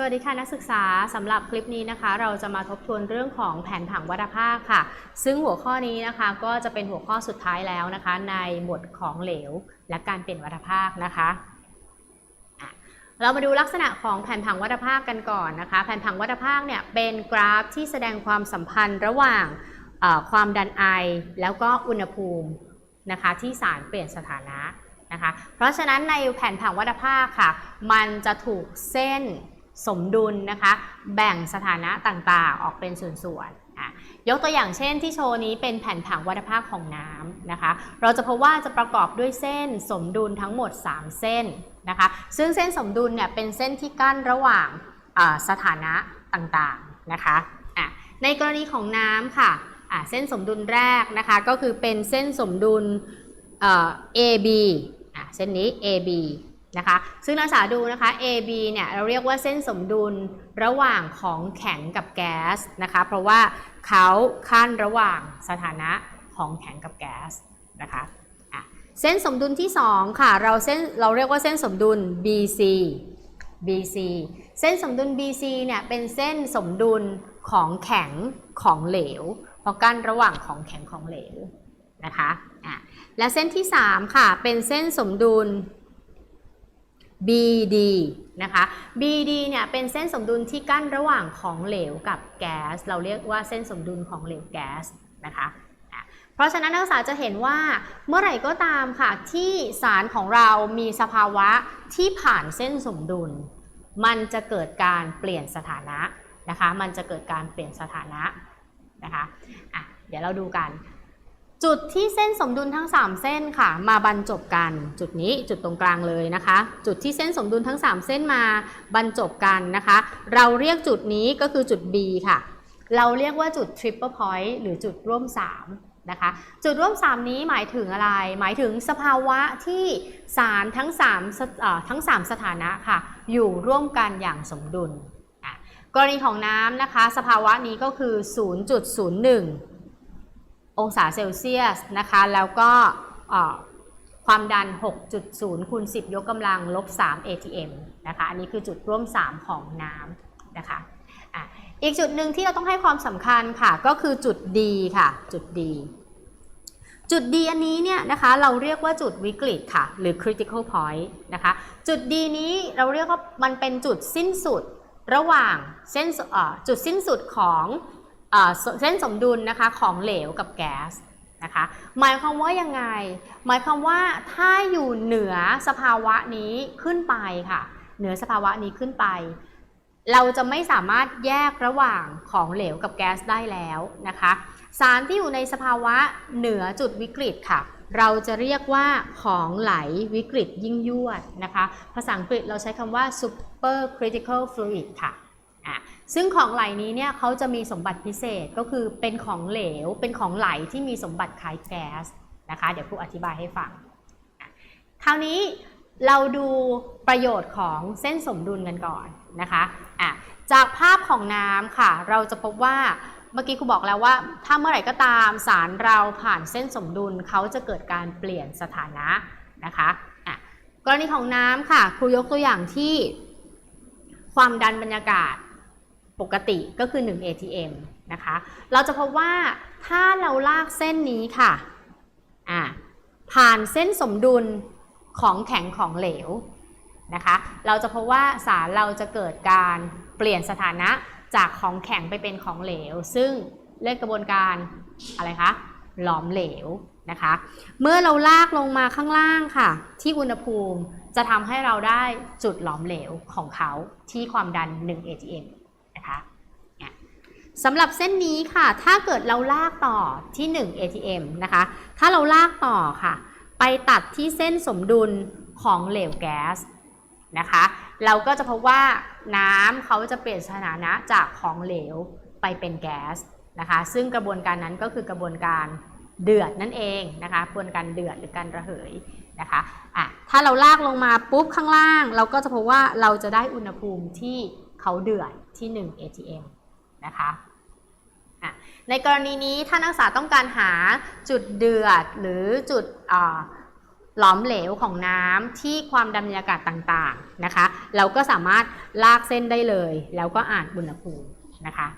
สวัสดีค่ะนักศึกษาสำหรับคลิปนี้นะคะ เราจะมาทบทวนเรื่องของแผนผังวัฏภาคค่ะ ซึ่งหัวข้อนี้นะคะก็จะเป็นหัวข้อสุดท้ายแล้วนะคะ ในหมวดของเหลว และการเปลี่ยนวัฏภาคนะคะเรามาดูลักษณะของแผนผังวัฏภาคกันก่อนนะคะ แผนผังวัฏภาคเนี่ยเป็นกราฟที่แสดงความสัมพันธ์ระหว่างความดันไอ แล้วก็อุณหภูมินะคะที่สารเปลี่ยนสถานะนะคะ เพราะฉะนั้นในแผนผังวัฏภาคค่ะ มันจะถูกเส้น สมดุลนะคะ แบ่งสถานะต่างๆ ออกเป็นส่วนๆยกตัวอย่างเช่นที่โชว์นี้เป็นแผ่นผังวัฏภาคของน้ำนะคะ เราจะพบว่าจะประกอบด้วยเส้นสมดุลทั้งหมด 3 เส้นนะคะ ซึ่งเส้นสมดุลเนี่ยเป็นเส้นที่กั้นระหว่างสถานะต่างๆนะคะะในกรณีของน้ำค่ะะเส้นสมดุลแรกนะคะก็คือเป็นเส้นสมดุล AB เส้นนี้ AB นะคะ ซึ่งนักศึกษาดูนะคะ AB เนี่ยเราเรียกว่าเส้นสมดุลระหว่างของแข็งกับแก๊สนะคะ เพราะว่าเขาขั้นระหว่างสถานะของแข็งกับแก๊สนะคะอะเส้นสมดุลที่ 2 ค่ะ เราเส้นเราเรียกว่าเส้นสมดุล BC BC เส้นสมดุล BC เนี่ยเป็นเส้นสมดุลของแข็งของเหลว เพราะกั้นระหว่างของแข็งของเหลวนะคะอะและเส้นที่ 3 ค่ะ เป็นเส้นสมดุล BD นะคะ BD เนี่ยเป็นเส้นสมดุลที่กั้นระหว่างของเหลวกับแก๊ส เราเรียกว่าเส้นสมดุลของเหลวแก๊สนะคะอะเพราะฉะนั้นนักศึกษาจะเห็นว่าเมื่อไหร่ก็ตามค่ะที่สารของเรามีสภาวะที่ผ่านเส้นสมดุล มันจะเกิดการเปลี่ยนสถานะนะคะ มันจะเกิดการเปลี่ยนสถานะนะคะอะเดี๋ยวเราดูกัน จุดที่เส้นสมดุลทั้ง 3 เส้นค่ะ มาบรรจบกัน จุดนี้จุดตรงกลางเลยนะคะ จุดที่เส้นสมดุลทั้ง 3 เส้นมาบรรจบกันนะคะ เราเรียกจุดนี้ก็คือจุด B ค่ะ เราเรียกว่าจุด triple point หรือจุดร่วม 3 นะคะ จุดร่วม 3 นี้หมายถึงอะไร หมายถึงสภาวะที่สารทั้ง3สเอ่อทั้ง 3 สถานะค่ะ อยู่ร่วมกันอย่างสมดุล กรณีของน้ำนะคะ สภาวะนี้ก็คือ 0.01 องศาเซลเซียสนะคะแล้วก็ความดัน 6.0คูณ10 ยกกำลังลบ 3 atm นะคะอันนี้คือจุดร่วม 3 ของน้ำนะคะอะอีกจุดหนึ่งที่เราต้องให้ความสำคัญค่ะก็คือจุด D ค่ะจุด D จุด D อันนี้เนี่ยนะคะเราเรียกว่าจุดวิกฤตค่ะ หรือ critical point นะคะจุด D นี้เราเรียกว่ามันเป็นจุดสิ้นสุดระหว่างเส้นจุดสิ้นสุดของ เส้นสมดุลนะคะของเหลวกับแก๊สนะคะหมายความว่ายังไง หมายความว่าถ้าอยู่เหนือสภาวะนี้ขึ้นไปค่ะ เหนือสภาวะนี้ขึ้นไป เราจะไม่สามารถแยกระหว่างของเหลวกับแก๊สได้แล้วนะคะ สารที่อยู่ในสภาวะเหนือจุดวิกฤตค่ะ เราจะเรียกว่าของไหลวิกฤตยิ่งยวดนะคะ ภาษาอังกฤษเราใช้คำว่า super critical fluid ค่ะ ซึ่งของไหลนี้เนี่ยเขาจะมีสมบัติพิเศษก็คือเป็นของเหลว เป็นของไหลที่มีสมบัติคล้ายแก๊สนะคะ เดี๋ยวครูอธิบายให้ฟัง คราวนี้เราดูประโยชน์ของเส้นสมดุลกันก่อนนะคะะจากภาพของน้ำค่ะ เราจะพบว่าเมื่อกี้ครูบอกแล้วว่า ถ้าเมื่อไหร่ก็ตามสารเราผ่านเส้นสมดุลเขาจะเกิดการเปลี่ยนสถานะนะคะะกรณีของน้ำค่ะ ครูยกตัวอย่างที่ความดันบรรยากาศ ปกติก็คือ 1 ATM นะคะ เราจะพบว่าถ้าเราลากเส้นนี้ค่ะอ่าผ่านเส้นสมดุลของแข็งของเหลวนะคะ เราจะพบว่าสารเราจะเกิดการเปลี่ยนสถานะจากของแข็งไปเป็นของเหลว ซึ่งเรียกกระบวนการอะไรคะ หลอมเหลวนะคะ เมื่อเราลากลงมาข้างล่างค่ะ ที่อุณหภูมิจะทำให้เราได้จุดหลอมเหลวของเขาที่ความดัน 1 atm นะคะเนี่ย สำหรับเส้นนี้ค่ะ ถ้าเกิดเราลากต่อที่ 1 ATM นะคะ ถ้าเราลากต่อค่ะ ไปตัดที่เส้นสมดุลของเหลวแก๊สนะคะ เราก็จะพบว่าน้ำเขาจะเปลี่ยนสถานะจากของเหลวไปเป็นแก๊สนะคะ ซึ่งกระบวนการนั้นก็คือกระบวนการเดือดนั่นเองนะคะกระบวนการเดือดหรือการระเหยนะคะอะถ้าเราลากลงมาปุ๊บข้างล่าง เราก็จะพบว่าเราจะได้อุณหภูมิที่เขาเดือดที่ 1 atm นะคะอะ ในกรณีนี้ถ้านักศึกษาต้องการหาจุดเดือดหรือจุดหลอมเหลวของน้ำที่ความดันบรรยากาศต่างๆนะคะ เราก็สามารถลากเส้นได้เลย แล้วก็อ่านอุณหภูมินะคะ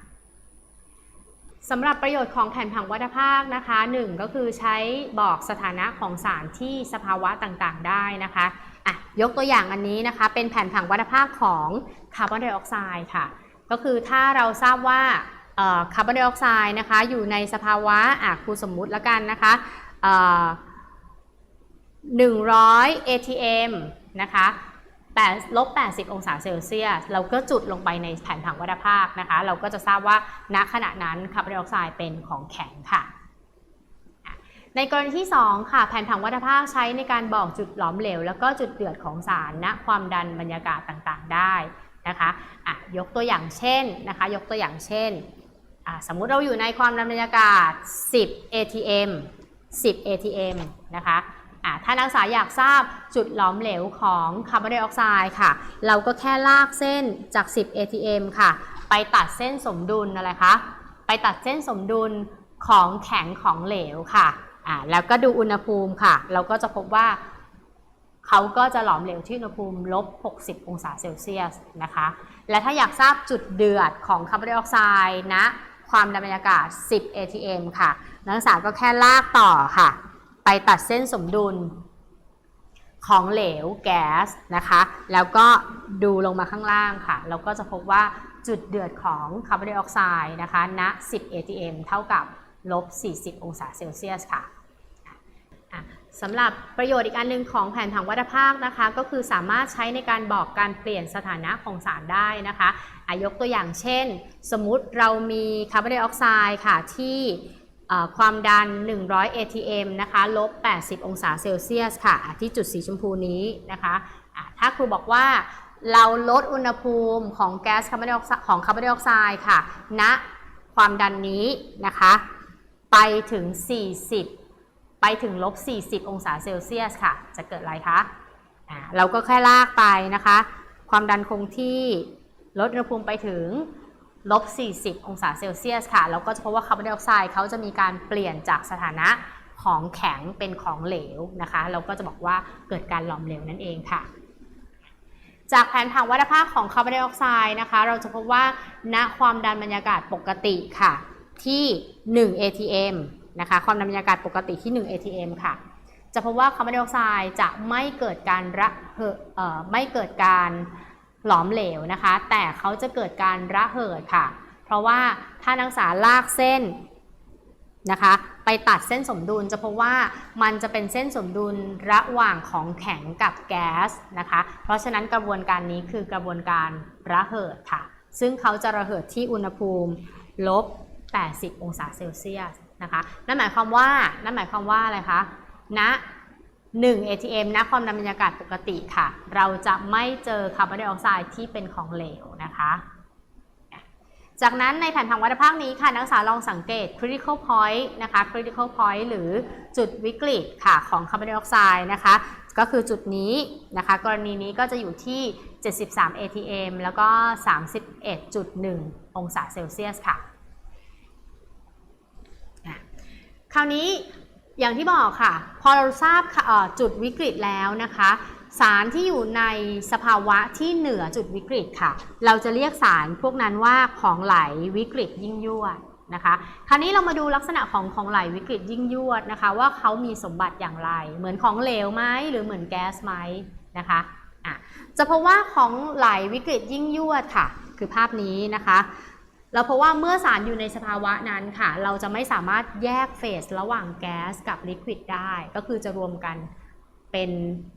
สำหรับประโยชน์ของแผ่นผังวัฏภาคนะคะหนึ่งก็คือใช้บอกสถานะของสารที่สภาวะต่างๆ ได้นะคะอะยกตัวอย่างอันนี้นะคะ เป็นแผ่นผังวัฏภาคของคาร์บอนไดออกไซด์ค่ะ ก็คือถ้าเราทราบว่า คาร์บอนไดออกไซด์นะคะอยู่ในสภาวะอะครูสมมุติแล้วกันนะคะเอ่อ100 atm นะคะ8ลบ 80 องศาเซลเซียส เราก็จุดลงไปในแผ่นผังวัฏภาคนะคะ เราก็จะทราบว่าณขณะนั้นคาร์บอนไดออกไซด์เป็นของแข็งค่ะ ในกรณีที่ 2 ค่ะ แผ่นผังวัฏภาคใช้ในการบอกจุดหลอมเหลว แล้วก็จุดเดือดของสารณความดันบรรยากาศต่างๆได้นะคะะยกตัวอย่างเช่นนะคะ ยกตัวอย่างเช่น สมมุติเราอยู่ในความดันบรรยากาศ 10 atm 10 atm นะคะถ้านักศึกษาอยากทราบจุดหลอมเหลวของคาร์บอนไดออกไซด์ค่ะ เราก็แค่ลากเส้นจาก 10 atm ค่ะ ไปตัดเส้นสมดุลอะไรคะ ไปตัดเส้นสมดุลของแข็งของเหลวค่ะอ่าแล้วก็ดูอุณหภูมิค่ะ เราก็จะพบว่าเขาก็จะหลอมเหลวที่อุณหภูมิลบ 60 องศาเซลเซียสนะคะ และถ้าอยากทราบจุดเดือดของคาร์บอนไดออกไซด์นะ ความดันบรรยากาศ 10 atm ค่ะ นักศึกษาก็แค่ลากต่อค่ะ ไปตัดเส้นสมดุลของเหลวแก๊สนะคะ แล้วก็ดูลงมาข้างล่างค่ะ เราก็จะพบว่าจุดเดือดของคาร์บอนไดออกไซด์นะคะณ10 atm เท่ากับลบ40 องศาเซลเซียสค่ะ สำหรับประโยชน์อีกอันหนึงของแผนถังวัฏภาคนะคะ ก็คือสามารถใช้ในการบอกการเปลี่ยนสถานะของสารได้นะคะอายกตัวอย่างเช่น สมมุติเรามีคาร์บอนไดออกไซด์ค่ะที่ความดัน 100 atm นะคะลบ 80 องศาเซลเซียสค่ะ ที่จุดสีชมพูนี้นะคะะถ้าครูบอกว่าเราลดอุณหภูมิของแก๊สคาร์บอนไดออกไซด์ของคาร์บอนไดออกไซด์ค่ะณความดันนี้นะคะ ไปถึง 40 ไปถึงลบ 40 องศาเซลเซียสค่ะ จะเกิดอะไรคะะเราก็แค่ลากไปนะคะ ความดันคงที่ลดอุณหภูมิไปถึงลบ 40 องศาเซลเซียสค่ะ แล้วก็จะพบว่าคาร์บอนไดออกไซด์เขาจะมีการเปลี่ยนจากสถานะของแข็งเป็นของเหลวนะคะ เราก็จะบอกว่าเกิดการหลอมเหลวนั่นเองค่ะ จากแผนผังวัฏภาคของคาร์บอนไดออกไซด์นะคะ เราจะพบว่าณความดันบรรยากาศปกติค่ะ ที่ 1 atm นะคะ ความดันบรรยากาศปกติที่ 1 atm ค่ะ จะพบว่าคาร์บอนไดออกไซด์จะไม่เกิดการระเหอไม่เกิดการหลอมเหลวนะคะ แต่เขาจะเกิดการระเหิดค่ะ เพราะว่าถ้านักศึกษาลากเส้นนะคะ ไปตัดเส้นสมดุลจะพบว่ามันจะเป็นเส้นสมดุลระหว่างของแข็งกับแก๊สนะคะ เพราะฉะนั้นกระบวนการนี้คือกระบวนการระเหิดค่ะ ซึ่งเขาจะระเหิดที่อุณหภูมิลบ 80 องศาเซลเซียส นะคะ นั่นหมายความว่า นั่นหมายความว่าอะไรคะณนะ1 ATM นะความดันบรรยากาศปกติค่ะ เราจะไม่เจอคาร์บอนไดออกไซด์ที่เป็นของเหลวนะคะจากนั้นในแผนผังวัฏภาคนี้ค่ะ นักศึกษาลองสังเกต critical point นะคะ critical point หรือจุดวิกฤตค่ะของคาร์บอนไดออกไซด์นะคะ ก็คือจุดนี้นะคะ กรณีนี้ก็จะอยู่ที่ 73 atm แล้วก็ 31.1 องศาเซลเซียสค่ะ คราวนี้อย่างที่บอกค่ะ พอเราทราบจุดวิกฤตแล้วนะคะ สารที่อยู่ในสภาวะที่เหนือจุดวิกฤตค่ะ เราจะเรียกสารพวกนั้นว่าของไหลวิกฤตยิ่งยวดนะคะคราวนี้เรามาดูลักษณะของของไหลวิกฤตยิ่งยวดนะคะ ว่าเขามีสมบัติอย่างไร เหมือนของเหลวไหมหรือเหมือนแก๊สไหมนะคะะจะพบว่าของไหลวิกฤตยิ่งยวดค่ะ คือภาพนี้นะคะ เราเพราะว่าเมื่อสารอยู่ในสภาวะนั้นค่ะ เราจะไม่สามารถแยกเฟสระหว่างแก๊สกับลิควิดได้ ก็คือจะรวมกันเป็น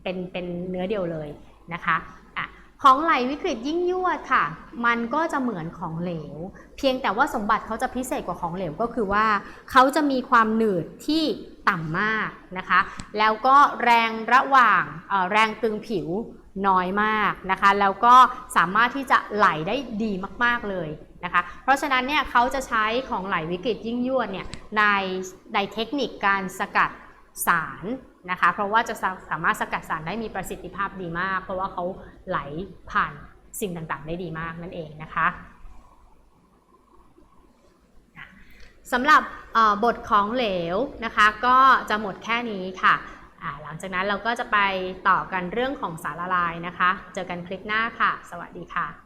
เป็นเป็นเนื้อเดียวเลยนะคะอะของไหลวิกฤตยิ่งยวดค่ะ มันก็จะเหมือนของเหลว เพียงแต่ว่าสมบัติเขาจะพิเศษกว่าของเหลวก็คือว่าเขาจะมีความหนืดที่ต่ำมากนะคะ แล้วก็แรงระหว่างแรงตึงผิวน้อยมากนะคะ แล้วก็สามารถที่จะไหลได้ดีมาก ๆ เลย นะคะ เพราะฉะนั้นเนี่ยเขาจะใช้ของไหลวิกฤตยิ่งยวดเนี่ยในในเทคนิคการสกัดสารนะคะ เพราะว่าจะสามารถสกัดสารได้มีประสิทธิภาพดีมาก เพราะว่าเขาไหลผ่านสิ่งต่างๆ ได้ดีมากนั่นเองนะคะสำหรับบทของเหลวนะคะก็จะหมดแค่นี้ค่ะหลังจากนั้นเราก็จะไปต่อกันเรื่องของสารละลายนะคะ เจอกันคลิปหน้าค่ะ สวัสดีค่ะ